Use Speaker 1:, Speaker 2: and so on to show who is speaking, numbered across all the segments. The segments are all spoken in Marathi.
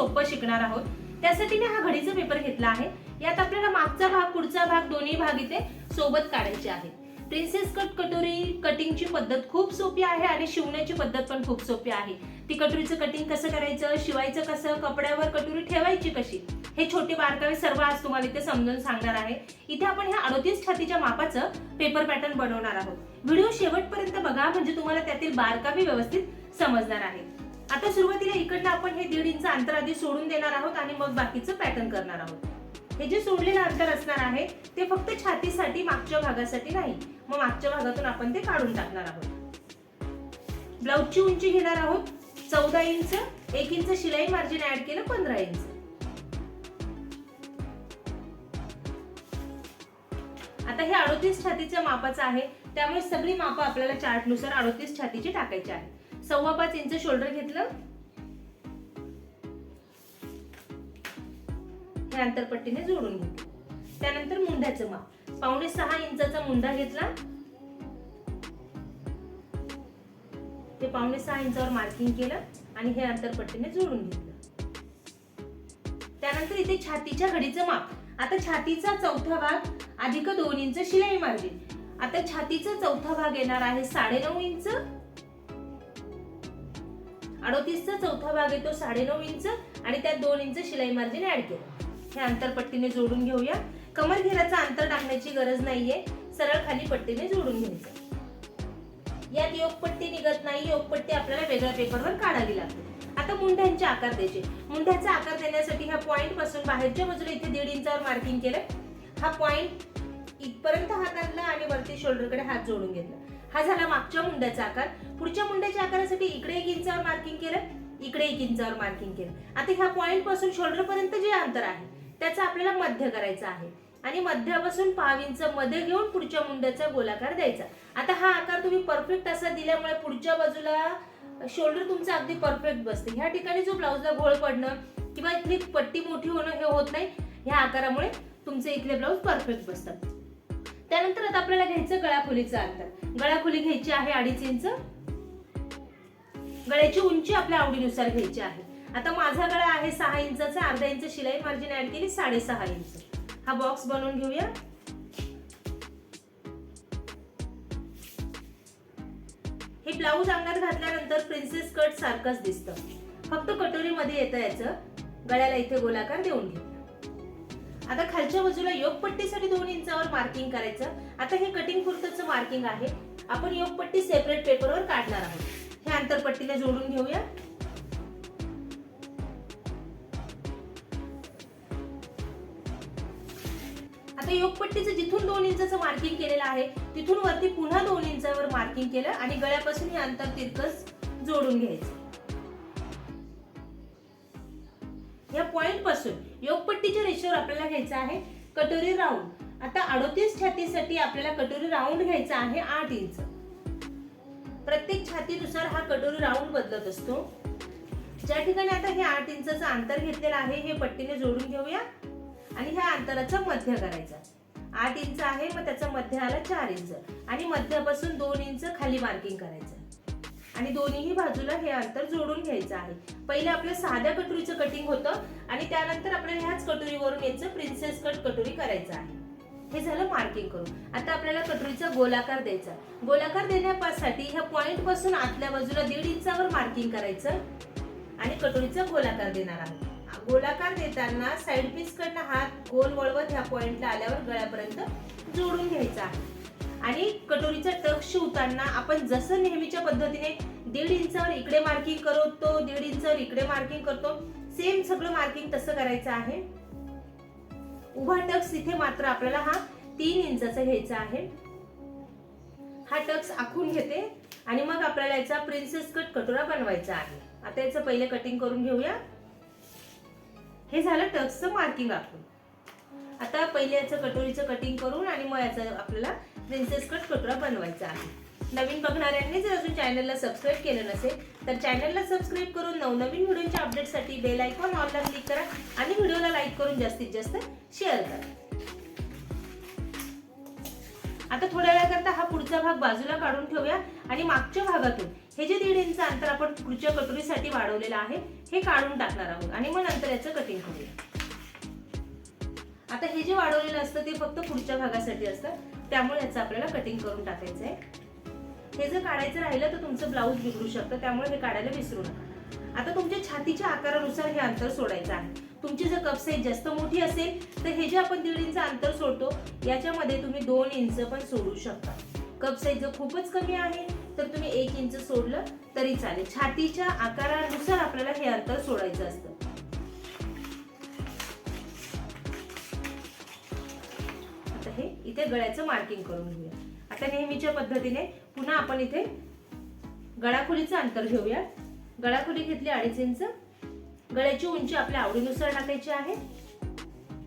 Speaker 1: सोपं शिकणार आहोत. त्यासाठी मी हा घडीचा पेपर घेतला आहे. यात आपल्याला मागचा भाग पुढचा भाग दोन्ही भाग इथे सोबत काढायचे आहेत प्रिन्सेस कट कटोरी कटिंगची पद्धत खूप सोपी आहे आणि शिवण्याची पद्धत पण खूप सोपी आहे. ती कटोरीचं कटिंग कसं करायचं शिवायचं कसं कपड्यावर कटोरी ठेवायची कशी? हे छोटे बारकावे सर्व आज तुम्हाला इथे समजून सांगणार आहे. इथे आपण ह्या अडोतीस छातीच्या मापाचं पेपर पॅटर्न बनवणार आहोत. व्हिडिओ शेवटपर्यंत बघा म्हणजे तुम्हाला त्यातील बारकावे व्यवस्थित समजणार आहे. आता सुरुवातीला इकडनं आपण हे दीड इंच अंतर आधी सोडून देणार आहोत आणि मग बाकीचं पॅटर्न करणार आहोत. हे जे सोडलेलं अंतर असणार आहे ते फक्त छातीसाठी मागच्या भागासाठी नाही. मग मागच्या भागातून आपण ते काढून टाकणार आहोत. ब्लाऊजची उंची घेणार आहोत. चौदा इंच एक इंच शिलाई मार्जिन ऍड केलं पंधरा इंच. आता हे अडोतीस छातीच्या मापाचं आहे. त्यामुळे सगळी मापं आपल्याला चार्टनुसार अडोतीस छातीची टाकायची आहे. सव्वा पाच इंच शोल्डर घेतलं. हे अंतरपट्टीने जोडून घेतलं. त्यानंतर मुंढ्याचं माप. पावणे सहा इंचाचा मुंडा घेतला. ते पावणे सहा इंचावर मार्किंग केलं आणि हे अंतरपट्टीने जोडून घेतलं. त्यानंतर इथे छातीच्या घडीचं माप. आता छातीचा चौथा भाग अधिक दोन इंच शिलाई मार्जिन आता छातीचा चौथा भाग येणार आहे साडेनऊ इंच. अडोतीसचा चौथा भाग येतो साडेनऊ इंच आणि त्यात दोन इंच शिलाई मार्जिन ऍड केलं. हे अंतरपट्टीने जोडून घेऊया. कमर घेराचं अंतर टाकण्याची गरज नाहीये. सरळ खाली पट्टीने जोडून घ्यायचं. यात योगपट्टी निघत नाही. योगपट्टी आपल्याला वेगळ्या पेपरवर काढावी लागते. आता मुंड्यांचे आकार द्यायचे. मुंढ्याचा आकार देण्यासाठी ह्या पॉइंटपासून बाहेरच्या बाजूला इथे दीड इंचावर मार्किंग केलं. हा पॉइंट इथपर्यंत हात आणला आणि वरती शोल्डरकडे हात जोडून घेतला. हा झाला मागच्या मुंड्याचा आकार. पुढच्या मुंड्याच्या आकारासाठी इकडे एक इंचावर मार्किंग केलं इकडे एक इंचावर मार्किंग केलं. आता ह्या पॉइंटपासून शोल्डर पर्यंत जे अंतर आहे त्याचा आपल्याला मध्य करायचं आहे. आणि मध्यापासून पाव इंच मध्ये घेऊन पुढच्या मुंड्याचा गोलाकार द्यायचा. आता हा आकार तुम्ही परफेक्ट असा दिल्यामुळे पुढच्या बाजूला शोल्डर तुमचा अगदी परफेक्ट बसते. ह्या ठिकाणी जो ब्लाऊजला घोळ पडणं किंवा इथली पट्टी मोठी होणं हे होत नाही. ह्या आकारामुळे तुमचे इथले ब्लाऊज परफेक्ट बसतात त्यानंतर आता आपल्याला घ्यायचं गळाखोलीचं अंतर. गळाखोली घ्यायची आहे अडीच इंच. गळ्याची उंची आपल्या आवडीनुसार घ्यायची आहे. आता माझा गळा आहे सहा इंचाचा अर्धा इंच शिलाई मार्जिन ऍड केली साडेसहा इंच. हा बॉक्स बनवून घेऊया. हे ब्लाऊज अंगात घातल्यानंतर प्रिन्सेस कट सारखंच दिसतं. फक्त कटोरीमध्ये येतं याचं. गळ्याला इथे गोलाकार देऊन घेऊ आता खालच्या बाजूला योगपट्टीसाठी दोन इंचावर मार्किंग करायचं. आता हे कटिंग पुरतच मार्किंग आहे. आपण योगपट्टी सेपरेट पेपरवर काढणार आहोत. हे आंतरपट्टीला जोडून घेऊया. आता योगपट्टीचं जिथून दोन इंचाचं मार्किंग केलेलं आहे तिथून वरती पुन्हा दोन इंचावर मार्किंग केलं आणि गळ्यापासून हे अंतर तिरकस जोडून घ्यायचं. या पॉइंटपासून योगपट्टीच्या रेषेवर आपल्याला घ्यायचं आहे कटोरी राऊंड आता अडोतीस छातीसाठी आपल्याला कटोरी राऊंड घ्यायचा आहे आठ इंच. प्रत्येक छातीनुसार हा कटोरी राऊंड बदलत असतो. ज्या ठिकाणी आता हे आठ इंचाचं अंतर घेतलेलं आहे हे पट्टीने जोडून घेऊया. आणि ह्या अंतराचा मध्य करायचा. आठ इंच आहे मग त्याचा मध्य आला चार इंच. आणि मध्यापासून दोन इंच खाली मार्किंग करायचं. आणि दोन्हीही बाजूला हे अंतर जोडून घ्यायचं आहे. पहिले आपलं साध्या कटोरीचं कटिंग होतं आणि त्यानंतर आपल्याला ह्याच कटोरीवरून याचं प्रिन्सेस कट कटोरी करायचं आहे. हे झालं मार्किंग करून. आता आपल्याला कटोरीचा गोलाकार द्यायचा गोलाकार देण्यासाठी ह्या पॉइंटपासून आतल्या बाजूला दीड इंचावर मार्किंग करायचं आणि कटोरीचा गोलाकार देणार आहोत. गोलाकार देताना साइड पीस कडनं हात गोल वळवत ह्या पॉइंटला आल्यावर गळ्यापर्यंत जोडून घ्यायचा आहे. आणि कटोरीचा टक शिवताना आपण जसं नेहमीच्या पद्धतीने दीड इंचावर इकडे मार्किंग करतो दीड इंचावर इकडे मार्किंग करतो सेम सगळं मार्किंग तसं करायचं आहे. उभा टक्स इथे मात्र आपल्याला हा तीन इंचाचा घ्यायचा आहे. हा टक्स आखून घेते आणि मग आपल्याला याचा प्रिन्सेस कट कटोरा बनवायचा आहे. आता याचं पहिले कटिंग करून घेऊया. हे झालं टक्सचं मार्किंग आखून. आता पहिले याचं कटोरीचं कटिंग करून आणि मग याचं आपल्याला प्रिन्सेस कट कटोरा बनवायचा आहे. नवीन बघणाऱ्यांनी जर अजून चॅनलला सबस्क्राईब केलं नसेल तर चॅनलला सबस्क्राईब करून नवनवीन व्हिडिओच्या अपडेटसाठी बेल आयकॉन ऑनला क्लिक करा आणि व्हिडिओला लाईक करून जास्तीत जास्त शेअर करा. आता थोड्या वेळाकरता हा पुढचा भाग बाजूला काढून ठेवूया आणि मागच्या भागातून हे जे दीड इंच अंतर आपण पुढच्या कटोरीसाठी वाढवलेलं आहे हे काढून टाकणार आहोत आणि मग नंतर याचं कटिंग करूया. आता हे जे वाढवलेलं असतं ते फक्त पुढच्या भागासाठी असतं. त्यामुळे याचं आपल्याला कटिंग करून टाकायचं आहे हे जर काढायचं राहिलं तर तुमचं ब्लाऊज बिघडू शकतं त्यामुळे हे काढायला विसरू नका. आता तुमच्या छातीच्या आकारानुसार हे अंतर सोडायचं आहे. तुमची जर कप साईज जास्त मोठी असेल तर हे जे आपण दीड इंच अंतर सोडतो याच्यामध्ये तुम्ही दोन इंच पण सोडू शकता. कप साईज जर खूपच कमी आहे तर तुम्ही एक इंच सोडलं तरी चालेल. छातीच्या आकारानुसार आपल्याला हे अंतर सोडायचं असतं. आता इथे गळ्याचं मार्किंग करून घेऊया. आता नेहमीच्या पद्धतीने पुन्हा आपण इथे गळाखोलीचं अंतर घेऊया. गळाखोली घेतली अडीच इंच. गळ्याची उंची आपल्या आवडीनुसार टाकायची आहे.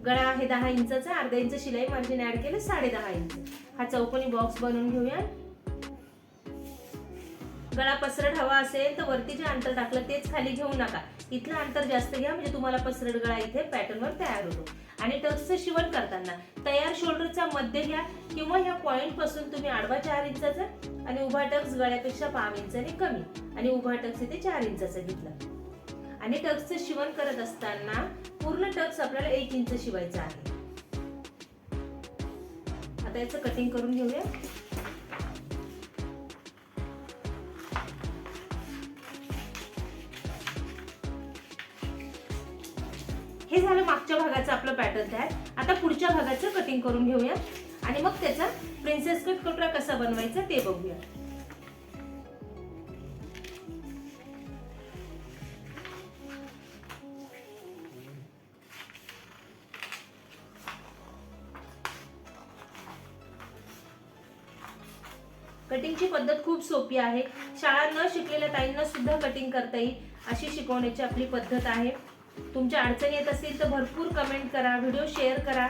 Speaker 1: गळा आहे दहा इंचाचा. अर्धा इंच शिलाई मार्जिन ऍड केलं साडे दहा इंच. हा चौकोनी बॉक्स बनवून घेऊया. गळा पसरट हवा असेल तर वरती जे अंतर टाकलं तेच खाली घेऊ नका. इथलं अंतर जास्त घ्या म्हणजे तुम्हाला पसरड गळा इथे पॅटर्नवर तयार होतो. आणि टक्सचं शिवण करताना तयार शोल्डरचा मध्य घ्या किंवा ह्या पॉईंटपासून तुम्ही आडवा चार इंचाचा आणि उभा टक्स गळ्यापेक्षा पाच इंचाने कमी आणि उभा टक्स इथे चार इंचाचा घेतला. आणि टक्सचं शिवण करत असताना पूर्ण टक्स आपल्याला एक इंच शिवायचा आहे. आता याचं कटिंग करून घेऊया. हे झालं मागच्या भागाचं आपलं पॅटर्न तयार. आता पुढच्या भागाचं कटिंग करून घेऊया. आणि मग त्याचा प्रिन्सेस कट कपडा कसा बनवायचा ते बघूया. कटिंगची पद्धत खूप सोपी आहे. शाळा न शिकलेल्या ताईंना सुद्धा कटिंग करता येईल अशी शिकवण्याची आपली पद्धत आहे. तुमच्या अडचणी येत असतील तर भरपूर कमेंट करा व्हिडिओ शेअर करा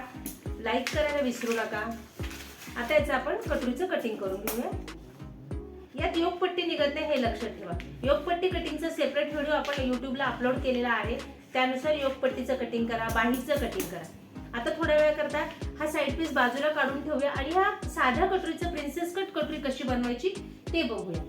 Speaker 1: लाईक करायला विसरू नका. आता याचं आपण कटोरीचं कटिंग करून घेऊया. यात योगपट्टी निघत नाही हे लक्षात ठेवा. योगपट्टी कटिंगचा सेपरेट व्हिडिओ आपण युट्यूबला अपलोड केलेला आहे. त्यानुसार योगपट्टीचं कटिंग करा बाहीचं कटिंग करा. आता थोड्या वेळ करता हा साईड पीस बाजूला काढून ठेवूया आणि हा साध्या कटोरीचं प्रिन्सेस कट कटोरी कशी बनवायची ते बघूया.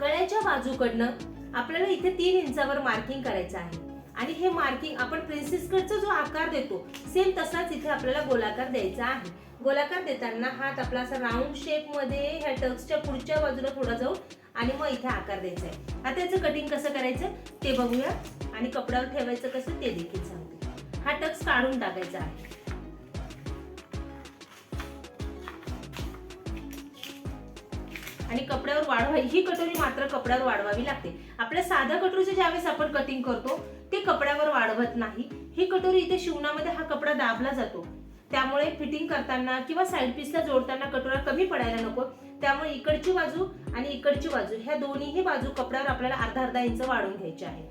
Speaker 1: गळ्याच्या बाजूकडनं आपल्याला इथे तीन इंचावर मार्किंग करायचं आहे. आणि हे मार्किंग आपण प्रिन्सेस कटचा जो आकार देतो सेम तसाच इथे आपल्याला गोलाकार द्यायचा आहे. गोलाकार देताना हात आपला असा राऊंड शेपमध्ये ह्या टक्सच्या पुढच्या बाजूला थोडा जाऊन आणि मग इथे आकार द्यायचा आहे. आता याचं कटिंग कसं करायचं? ते बघूया. आणि कपड्यावर ठेवायचं कसं ते देखील सांगते. हा टक्स काढून टाकायचा आहे. आणि कपड्यावर वाढवावी ही कटोरी मात्र कपड्यावर वाढवावी लागते. आपल्या साध्या कटोरीचं ज्यावेळेस आपण कटिंग करतो ते कपड्यावर वाढवत नाही. ही कटोरी इथे शिवणामध्ये हा कपडा दाबला जातो. त्यामुळे फिटिंग करताना किंवा साईड पीसला जोडताना कटोरा कमी पडायला नको. त्यामुळे इकडची बाजू आणि इकडची बाजू ह्या दोन्हीही बाजू कपड्यावर आपल्याला अर्धा अर्धा इंच वाढून घ्यायचे आहे.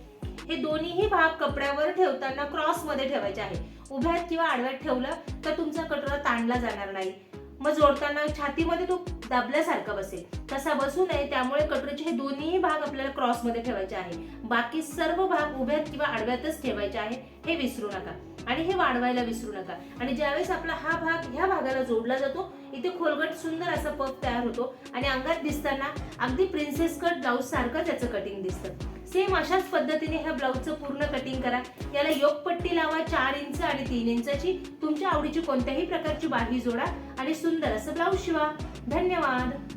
Speaker 1: हे दोन्हीही भाग कपड्यावर ठेवताना क्रॉसमध्ये ठेवायचे आहे. उभ्यात किंवा आडव्यात ठेवलं तर तुमचा कटोरा ताणला जाणार नाही. मग जोडताना छातीमध्ये तो दाबल्यासारखा बसेल. तसा बसू नये त्यामुळे कटोरीचे हे दोन्ही भाग आपल्याला क्रॉसमध्ये ठेवायचे आहे. बाकी सर्व भाग उभ्यात किंवा आडव्यातच ठेवायचे आहे हे विसरू नका. आणि हे वाढवायला विसरू नका. आणि ज्यावेळेस आपला हा भाग ह्या भागाला जोडला जातो इथे खोलगट सुंदर असा पफ तयार होतो. आणि अंगात दिसताना अगदी प्रिन्सेस कट ब्लाऊज सारखं त्याचं कटिंग दिसतं. सेम अशाच पद्धतीने ह्या ब्लाऊजचं पूर्ण कटिंग करा. याला योगपट्टी लावा चार इंच आणि तीन इंचाची. तुमच्या आवडीची कोणत्याही प्रकारची बाही जोडा आणि सुंदर असं ब्लाऊज शिवा. धन्यवाद.